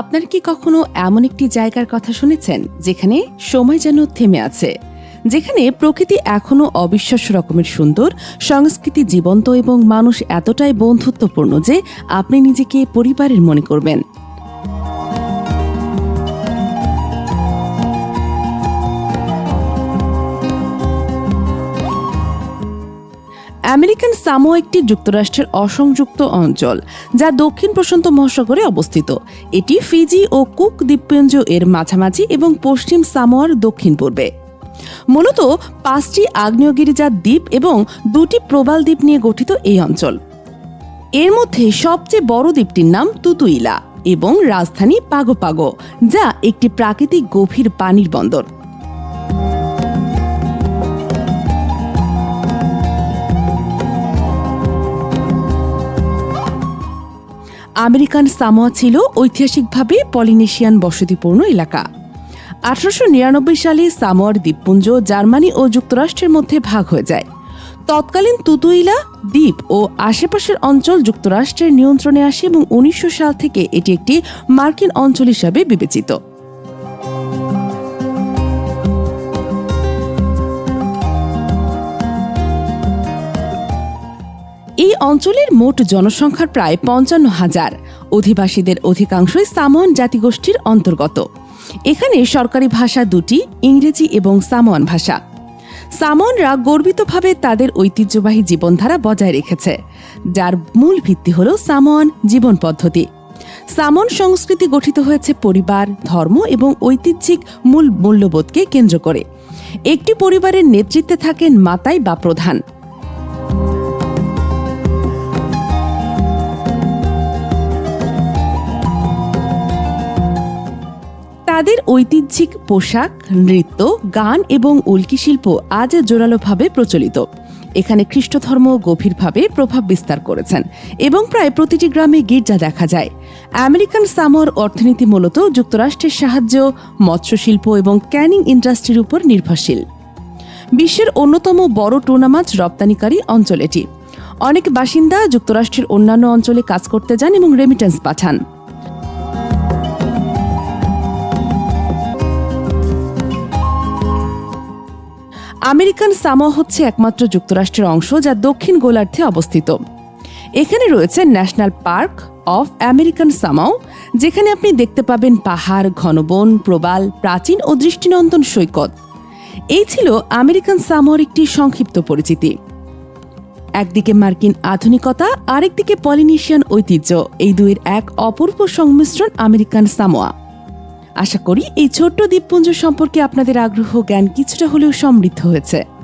আপনারা কি কখনো এমন একটি জায়গার কথা শুনেছেন, যেখানে সময় যেন থেমে আছে? যেখানে প্রকৃতি এখনও অবিশ্বাস্য রকমের সুন্দর, সংস্কৃতি জীবন্ত এবং মানুষ এতটাই বন্ধুত্বপূর্ণ যে আপনি নিজেকে পরিবারের মনে করবেন। আমেরিকান সামো একটি যুক্তরাষ্ট্রের অসংযুক্ত অঞ্চল, যা দক্ষিণ প্রশান্ত মহাসাগরে অবস্থিত। এটি ফিজি ও কুক দ্বীপপুঞ্জ এর মাঝামাঝি এবং পশ্চিম সামোয়ার দক্ষিণ পূর্বে। মূলত পাঁচটি আগ্নেয়গিরিজাত দ্বীপ এবং দুটি প্রবাল দ্বীপ নিয়ে গঠিত এই অঞ্চল। এর মধ্যে সবচেয়ে বড় দ্বীপটির নাম তুতুইলা এবং রাজধানী পাগো পাগো যা একটি প্রাকৃতিক গভীর পানির বন্দর। আমেরিকান সামোয়া ছিল ঐতিহাসিকভাবে পলিনেশিয়ান বসতিপূর্ণ এলাকা। আঠারোশো নিরানব্বই সালে সামোয়ার দ্বীপপুঞ্জ জার্মানি ও যুক্তরাষ্ট্রের মধ্যে ভাগ হয়ে যায়। তৎকালীন তুতুইলা দ্বীপ ও আশেপাশের অঞ্চল যুক্তরাষ্ট্রের নিয়ন্ত্রণে আসে এবং উনিশশো সাল থেকে এটি একটি মার্কিন অঞ্চল হিসাবে বিবেচিত। এই অঞ্চলের মোট জনসংখ্যার প্রায় পঞ্চান্ন হাজার। অধিবাসীদের অধিকাংশই সামোয়ান জাতিগোষ্ঠীর অন্তর্গত। এখানে সরকারি ভাষা দুটি, ইংরেজি এবং সামোয়ান ভাষা। সামোয়ানরা গর্বিতভাবে তাদের ঐতিহ্যবাহী জীবনধারা বজায় রেখেছে, যার মূল ভিত্তি হল সামোয়ান জীবন পদ্ধতি। সামন সংস্কৃতি গঠিত হয়েছে পরিবার, ধর্ম এবং ঐতিহ্যিক মূল মূল্যবোধকে কেন্দ্র করে। একটি পরিবারের নেতৃত্বে থাকেন মাতাই বা প্রধান। তাদের ঐতিহ্যিক পোশাক, নৃত্য, গান এবং উল্কি শিল্প আজ জোরালোভাবে প্রচলিত। এখানে খ্রিস্ট ধর্ম গভীরভাবে প্রভাব বিস্তার করেছেন এবং প্রায় প্রতিটি গ্রামে গির্জা দেখা যায়। আমেরিকান সামর অর্থনীতি মূলত যুক্তরাষ্ট্রের সাহায্য মৎস্য শিল্প এবং ক্যানিং ইন্ডাস্ট্রির উপর নির্ভরশীল। বিশ্বের অন্যতম বড় টুনা মাছ রপ্তানিকারী অঞ্চল এটি। অনেক বাসিন্দা যুক্তরাষ্ট্রের অন্যান্য অঞ্চলে কাজ করতে যান এবং রেমিটেন্স পাঠান। আমেরিকান সামো হচ্ছে একমাত্র যুক্তরাষ্ট্রের অংশ যা দক্ষিণ গোলার্ধে অবস্থিত। এখানে রয়েছে national park of American Samoa যেখানে আপনি দেখতে পাবেন পাহাড়, ঘনবন, প্রবাল, প্রাচীন ও দৃষ্টিনন্দন সৈকত। এই ছিল আমেরিকান সামোর একটি সংক্ষিপ্ত পরিচিতি। একদিকে মার্কিন আধুনিকতা, আরেকদিকে পলিনেশিয়ান ঐতিহ্য। এই দুইয়ের এক অপূর্ব সংমিশ্রণ আমেরিকান সামোয়া। আশা করি এই ছোট্ট দ্বীপপুঞ্জ সম্পর্কে আপনাদের আগ্রহ জ্ঞান কিছুটা হলেও সমৃদ্ধ হয়েছে।